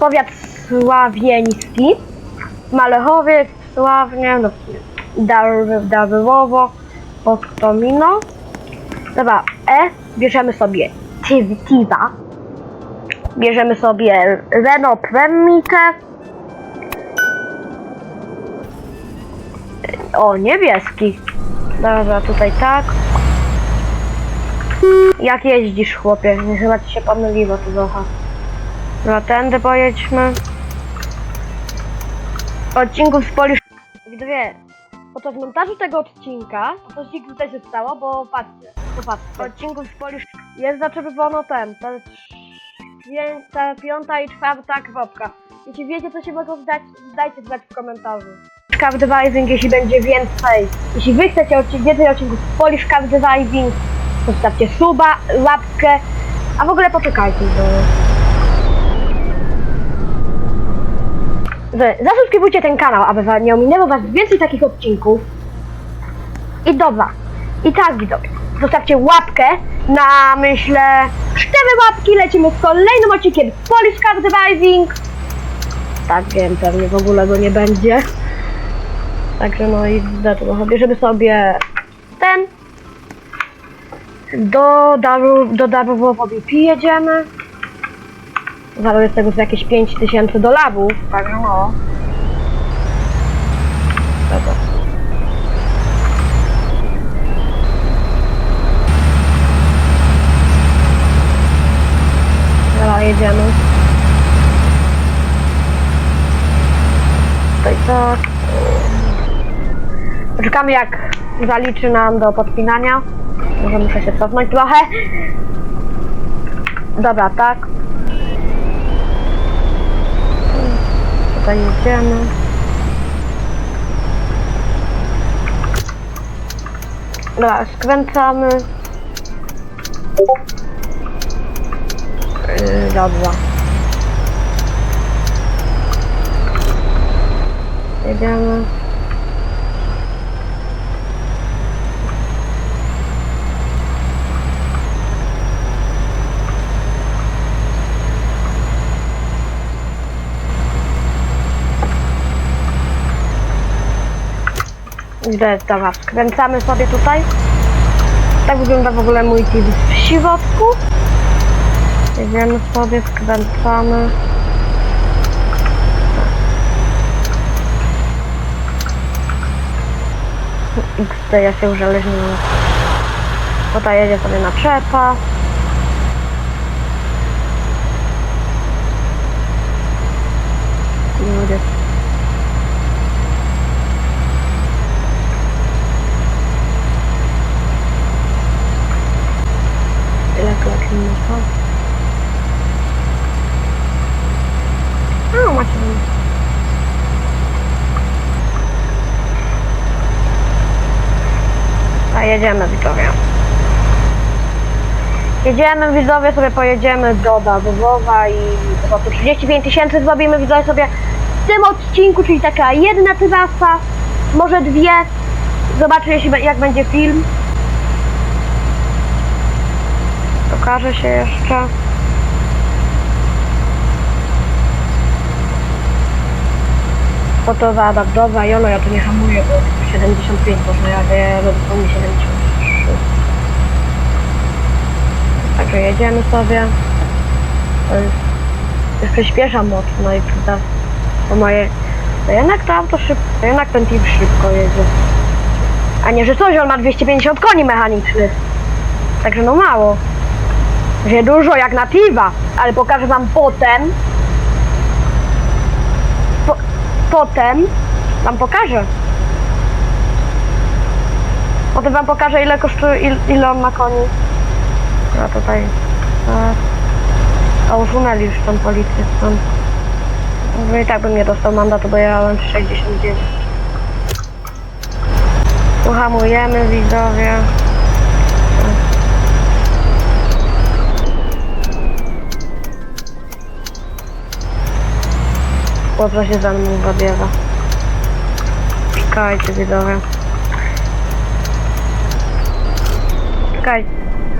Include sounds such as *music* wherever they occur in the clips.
powiat sławieński, Malechowiec, Sławnie, no, Dar- Darłowo, Postomino. Dobra, E, bierzemy sobie Tiv- Tiva, bierzemy sobie Premikę, o, niebieski. Dobra, tutaj tak. Jak jeździsz, chłopie? Chyba ci się pomyliło tu trochę. Dobra, tędy pojedźmy. Odcinków z Polisz... Widzowie, podczas montażu tego odcinka, coś tutaj się stało, bo patrzcie, popatrzcie. Odcinków z Polisz jest zaczepione ten, ta, ta piąta i czwarta kropka. Jeśli wiecie, co się mogą zdać, dajcie znać w komentarzu. Car Driving, jeśli będzie więcej. Jeśli wy chcecie odci- więcej odcinków z Polish Driving, to zostawcie suba, łapkę, a w ogóle poczekajcie do... że zasubskrybujcie ten kanał, aby nie ominęło was więcej takich odcinków. I dobra, i tak widzowie, zostawcie łapkę na, myślę, cztery łapki, lecimy z kolejnym odcinkiem Polish Car Driving. Tak wiem, pewnie w ogóle go nie będzie. Także no i do tego bierzemy sobie ten. Do VP jedziemy. Jest tego z jakieś 5000 dolarów. Także no. Dobra. Dobra, jedziemy. Tutaj tak. Poczekamy jak zaliczy nam do podpinania. Może muszę się cofnąć trochę. Dobra, tak. Tutaj jedziemy. Dobra, skręcamy. Yy, dobra. Jedziemy. Źle, dobra, skręcamy sobie tutaj. Tak wygląda w ogóle mój team w środku. Jedziemy sobie, skręcamy. XT ja się uzależniłem. Tutaj jedzie sobie na czepa. Ludzie. Ile klaczy minuta? A, macie. A jedziemy widzowie. Jedziemy widzowie, sobie pojedziemy do Dawowa i po prostu 35 tysięcy zrobimy widzowie sobie w tym odcinku, czyli taka jedna trasa, może dwie. Zobaczę jeśli, jak będzie film. Pokaże się jeszcze. Fotowa adaptowa, jolo, ja tu nie hamuję, bo 75 można jadę, robię pełni 73. Także jedziemy sobie. Przyspieszam mocno i przyda po moje... To jednak to szybko, jednak ten tip szybko jedzie. A nie, że coś, on ma 250 koni mechanicznych. Także no mało. Że dużo jak na Tiva, ale pokażę wam potem. Po, potem wam pokażę. Potem wam pokażę ile kosztuje, il, ile on ma koni. A tutaj. Tak. A usunęli już tą policję stąd. No i tak bym nie dostał mandatu, bo ja mam 69. Uhamujemy widzowie. Chłopca się za mną zabiera. Czekajcie widzowie. Czekaj.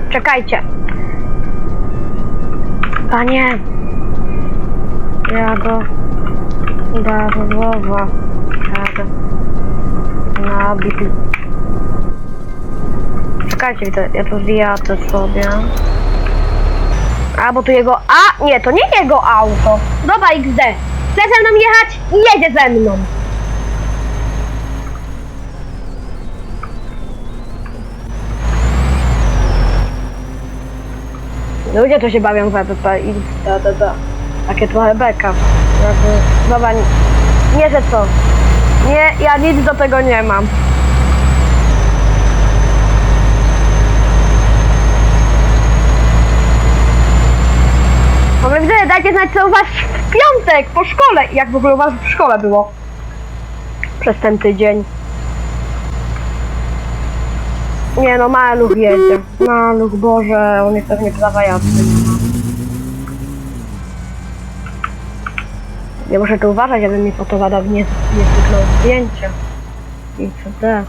Czekajcie. Panie. Jadę. Gardłowa. Jadę. Na bibli. Czekajcie, widzę, ja to zjadę sobie. A, bo tu jego... A, nie, to nie jego auto. Dobra, XD. Chce ze mną jechać jedzie ze mną. Ludzie to się bawią w EPP i da, da, da. Takie trochę beka. Dobra, nie, nie, że co. Nie, ja nic do tego nie mam. Ogóle widzę, dajcie znać co u was piątek po szkole. Jak w ogóle u was w szkole było. Przez ten tydzień. Nie no, maluch jedzie. Maluch, Boże, on jest pewnie prawa. Nie muszę tu uważać, aby mi fotowada nie, nie zdjęcie. I co te?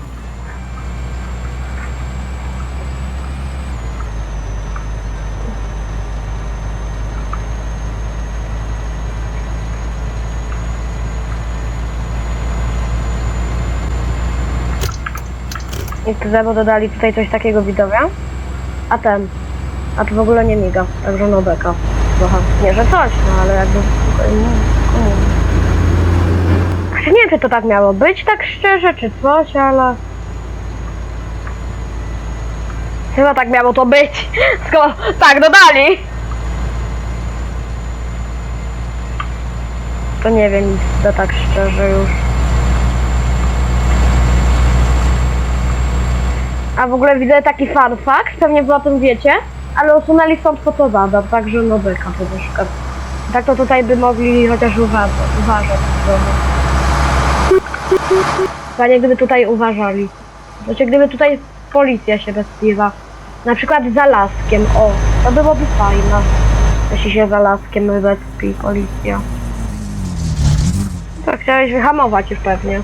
Tyle, bo dodali tutaj coś takiego widowia. A ten. A to w ogóle nie miga, także no beka. Trochę. Nie, że coś, no ale jakby... mm. Nie wiem, czy to tak miało być, tak szczerze, czy coś, ale... Chyba tak miało to być, *laughs* skoro tak dodali. To nie wiem, to tak szczerze już. A w ogóle widzę taki fun fact, pewnie wy o tym wiecie, ale usunęli stąd fotowada, także no byka to na przykład. Tak to tutaj by mogli chociaż uważać, uważać. Panie, gdyby tutaj uważali. Znaczy, gdyby tutaj policja się bezpiwa. Na przykład za laskiem, o, to byłoby fajne. Jeśli się za laskiem bezpi policja. To chciałeś wyhamować już pewnie.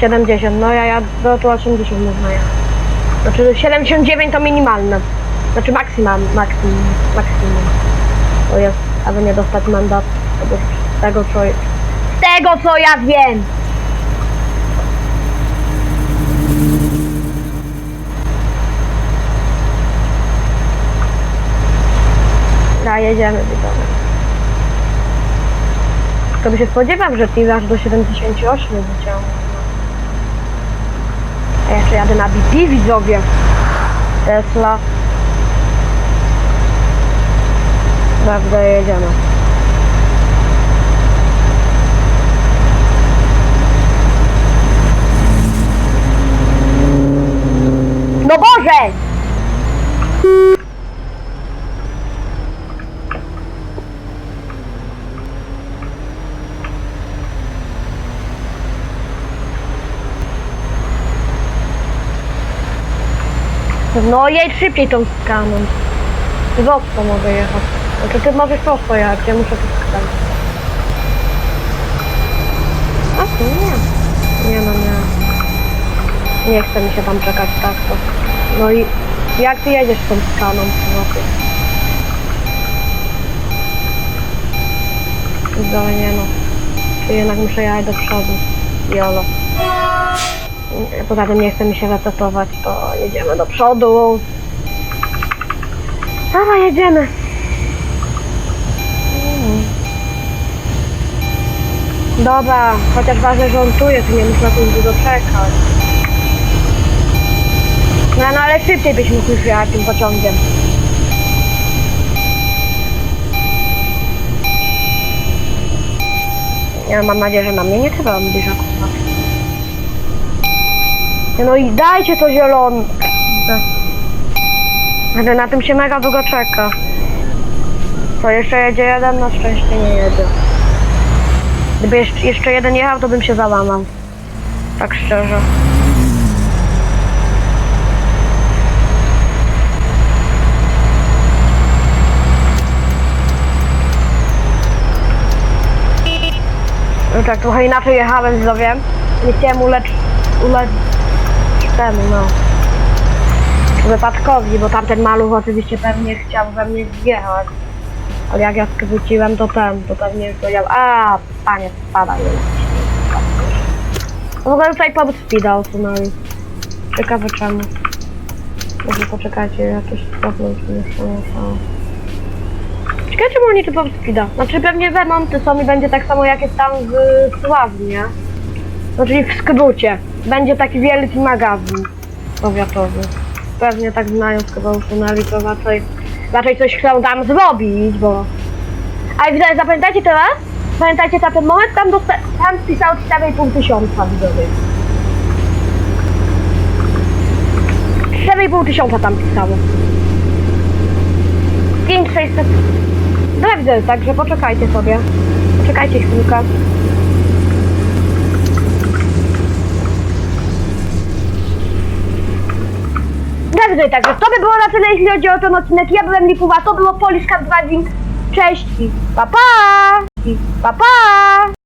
Siedemdziesiąt, no ja jadę to 80 można jechać. Znaczy 79 to minimalne. Znaczy maksimum, maksimum, maksimum. To jest, aby nie dostać mandat. Z tego co... Z tego co ja wiem! Da, jedziemy widzowie. To by się spodziewał, że ty aż do 78 wyciągnie. A jeszcze jadę na BP widzowie. Tesla. Prawda, jedziemy. No Boże! No jedź szybciej tą skaną. Prosto mogę jechać. Znaczy ty możesz prosto jechać, ja muszę tu skręcić. A tu nie. Nie no nie. Nie chce mi się tam czekać tak to. No i jak ty jedziesz tą skaną chłopie? Dalej nie no. Czy jednak muszę jechać do przodu. Jolo. Poza tym nie chce mi się resetować, to jedziemy do przodu. Dobra, jedziemy. Dobra, chociaż ważne, że on tu jest, nie muszę na tym długo czekać. No, no ale szybciej byś mógł już tym pociągiem. Ja mam nadzieję, że na mnie nie trzeba zbliżaków. No i dajcie to zielone. Ale na tym się mega długo czeka. Co, jeszcze jedzie jeden? Na szczęście nie jedzie. Gdyby jeszcze, jeden jechał, to bym się załamał. Tak szczerze. No tak, trochę inaczej jechałem, widzowie. Nie chciałem ulec... ulec... temu, no. wypadkowi, bo tamten maluch oczywiście pewnie chciał we mnie wjechać. Ale jak ja skróciłem, to ten, to pewnie powiedział, a panie, spadaj. No w ogóle tutaj pod speeda usunęli. Ciekawe czemu. Może poczekajcie, jakieś problem tu jeszcze nie stało. Ciekawe czemu oni tu pod speeda. Znaczy pewnie remonty są i będzie tak samo jak jest tam w Sławni, nie? No czyli w skrócie. Będzie taki wielki magazyn powiatowy. Pewnie tak znając chyba usunęli, to raczej, raczej coś chcą tam zrobić, bo... A widać, zapamiętajcie teraz? Pamiętajcie na ten moment? Tam, tam pisało 4,5 tysiąca widzowie. 4,5 tysiąca tam pisało. 5600. Dobra widzę, także poczekajcie sobie. Poczekajcie chwilkę. Także to by było na tyle, jeśli chodzi o ten odcinek. Ja byłem Likuwa, to było Polish Driving. Cześć i pa pa! I pa pa!